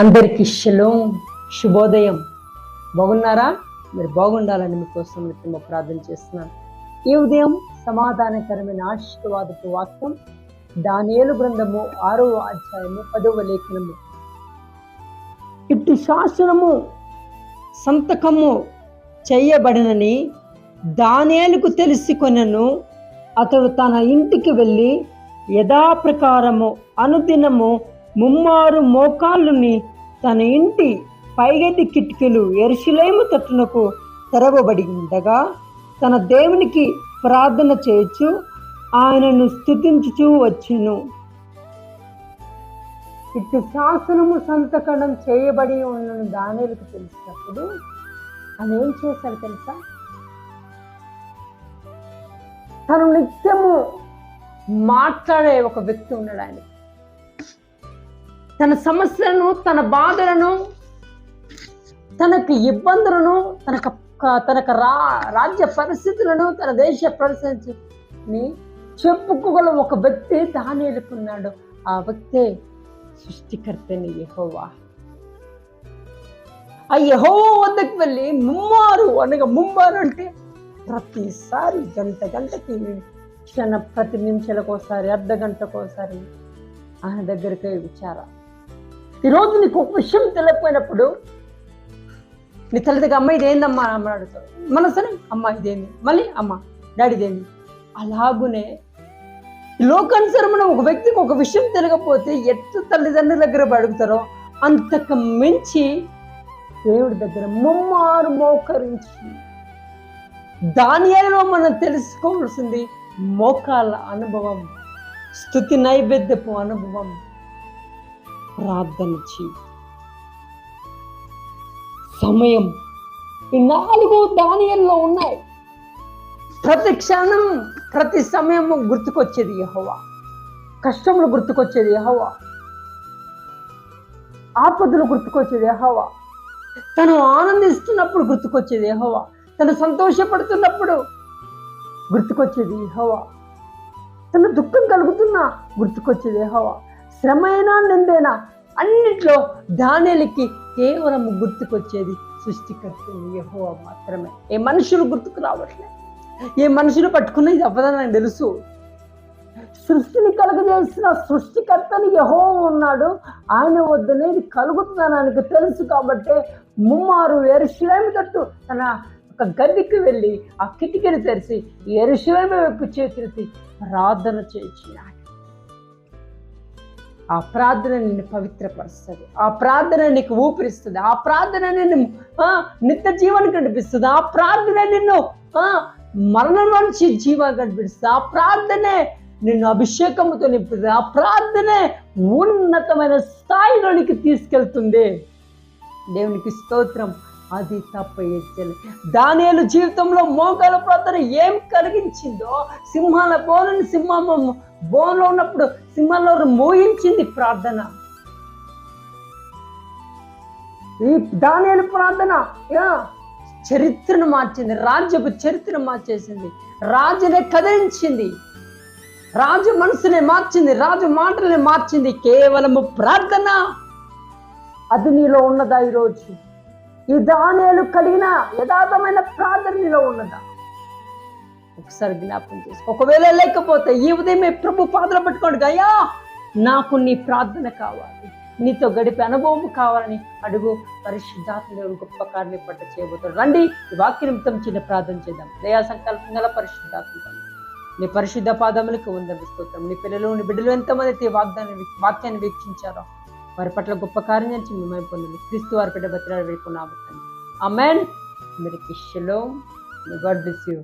అందరికి షలోం శుభోదయం. బాగున్నారా? మీరు బాగుండాలని మీకోసం నిత్యం ప్రార్థన చేస్తున్నాను. ఈ ఉదయం సమాధానకరమైన ఆశీర్వాదపు వాక్యం దానియేలు గ్రంథము ఆరవ అధ్యాయము పదవ లేఖనము. ఇట్టి శాసనము సంతకము చేయబడినని దానేలకు తెలిసి కొనను. అతడు తన ఇంటికి వెళ్ళి యథాప్రకారము అనుదినము ముమ్మారు మోకాళ్ళుని తన ఇంటి పైగది కిటికీలు ఎరుషులేము తట్టునకు తెరవబడి ఉండగా తన దేవునికి ప్రార్థన చేయొచ్చు ఆయనను స్థుతించుచూ వచ్చును. ఇటు శాసనము సంతకడం చేయబడి ఉన్న దానిలకు తెలిసినప్పుడు ఆయన ఏం చేశాడు తెలుసా? తను నిత్యము మాట్లాడే ఒక వ్యక్తి ఉన్నాడు ఆయన. తన సమస్యలను తన బాధలను తనకు ఇబ్బందులను తనకు తనకు రా రాజ్య పరిస్థితులను తన దేశ పరిస్థితిని చెప్పుకోగల ఒక వ్యక్తి దానేలుకున్నాడు ఆ వ్యక్తే సృష్టికర్తని యహోవా. ఆ యహోవా వద్దకు వెళ్ళి ముమ్మారు అనగా ముమ్మారు అంటే ప్రతిసారి గంట గంటకి క్షణ ప్రతి నిమిషాలకు ఒకసారి అర్ధ గంటకు ఒకసారి ఆయన దగ్గరికి వచ్చారా ఈరోజు నీకు ఒక విషయం తెలియకపోయినప్పుడు నీ తల్లిదండ్రులు అమ్మ ఇదేందమ్మా అమ్మ అడుగుతారు సరే అమ్మ ఇదేంది? మళ్ళీ అమ్మ డాడీ ఇదేంది? అలాగునే లోకానుసరమైన ఒక వ్యక్తికి ఒక విషయం తెలియకపోతే ఎట్టు తల్లిదండ్రుల దగ్గర అడుగుతారో అంతకు మించి దేవుడి దగ్గర ముమ్మారు మోకరించి దాని మనం తెలుసుకోవాల్సింది మోకాల అనుభవం స్థుతి నైవేద్యపు అనుభవం ప్రార్థన చేయి. సమయం ఈ నాలుగు దానియల్లో ఉన్నాయి. ప్రతి క్షణం ప్రతి సమయం గుర్తుకొచ్చేది యహోవా. కష్టములు గుర్తుకొచ్చేది యహోవా. ఆపదలు గుర్తుకొచ్చేది యహోవా. తను ఆనందిస్తున్నప్పుడు గుర్తుకొచ్చేది యహోవా. తను సంతోషపడుతున్నప్పుడు గుర్తుకొచ్చేది హవా తన దుఃఖం కలుగుతున్నా గుర్తుకొచ్చేది యహోవా. శ్రమైనా నిందేనా అన్నిట్లో దానేలకి కేవలం గుర్తుకొచ్చేది సృష్టికర్త యహోవ మాత్రమే. ఏ మనుషులు గుర్తుకు రావట్లే. ఏ మనుషులు పట్టుకున్న ఇది అవ్వదని నాకు తెలుసు. సృష్టిని కలుగజేసిన సృష్టికర్తని యహో ఉన్నాడు. ఆయన వద్దనే ఇది కలుగుతుందని ఆయనకు తెలుసు కాబట్టి ముమ్మారు వేరు తట్టు తన ఒక గదికి వెళ్ళి ఆ కిటికీని తెరిచి ఎరుషులేమి వైపు చేతులెత్తి ప్రార్థన చేయించినాడు ఆ ప్రార్థన నిన్ను పవిత్రపరుస్తుంది. ఆ ప్రార్థన నీకు ఊపిరిస్తుంది. ఆ ప్రార్థన నిన్ను ఆ, నిత్య జీవనం కనిపిస్తుంది. ఆ ప్రార్థన నిన్ను ఆ, మరణం నుంచి జీవం కనిపిస్తుంది. ఆ ప్రార్థనే నిన్ను అభిషేకముతో నింపుతుంది. ఆ ప్రార్థనే ఉన్నతమైన స్థాయిలోనికి తీసుకెళ్తుంది. దేవునికి స్తోత్రం. అది తప్ప ఏం దానియలు జీవితంలో మోకాల ప్రార్థన ఏం కలిగించిందో సింహాల బోనని సింహం బోన్లో ఉన్నప్పుడు సింహంలో మోయించింది ప్రార్థన. ఈ దానియలు ప్రార్థన చరిత్రను మార్చింది రాజ్యపు చరిత్రను మార్చేసింది. రాజునే కదిలించింది రాజు మనసునే మార్చింది రాజు మాటల్ని మార్చింది కేవలము ప్రార్థన. అది నీలో ఉన్నదా ఈరోజు? ఈ దానేలు కలిగిన యథార్థమైన ప్రార్థన నీలో ఉన్నదా? ఒకసారి జ్ఞాపకం చేసుకో. ఒకవేళ లేకపోతే ఈ ఉదయం ప్రభు పాత్ర పట్టుకోండి. గయా నాకు నీ ప్రార్థన కావాలి. నీతో గడిపే అనుభవం కావాలని అడుగు. పరిశుద్ధాత్మ గొప్ప కార్యం పట్ట చేయబోతాడు రండి ఈ వాక్య నిమిత్తం చిన్న ప్రార్థన చేద్దాం. దయా సంకల్పం గల పరిశుద్ధాత్మ నీ పరిశుద్ధ పాదములకు ఉందని స్తోత్రం. నీ పిల్లలు నీ బిడ్డలు ఎంతమంది అయితే వాగ్దాన్ని వాక్యాన్ని వీక్షించారో వారి పట్ల గొప్ప కార్యం నుంచి మిమ్మల్ని పొందండి. క్రీస్తు వారి బిడ్డ బతిరాడు వేడుకున్నాము అమెన్ మీరు కిషలో గాడ్ బ్లెస్ యూ